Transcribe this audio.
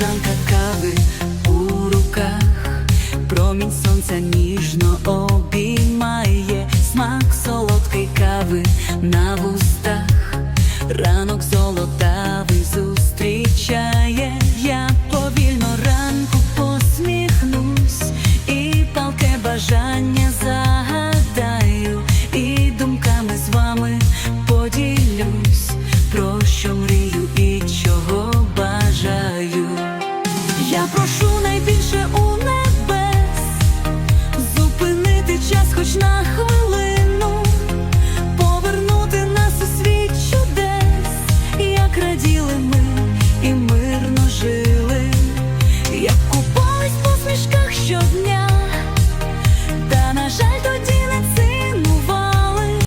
філіжанка кави у руках, промінь сонця ніжно обіймає смак солодкий кави на вустах, ранок золотавий Я прошу найбільше у небес зупинити час, хоч на хвилину, повернути нас у світ чудес, як раділи ми і ми.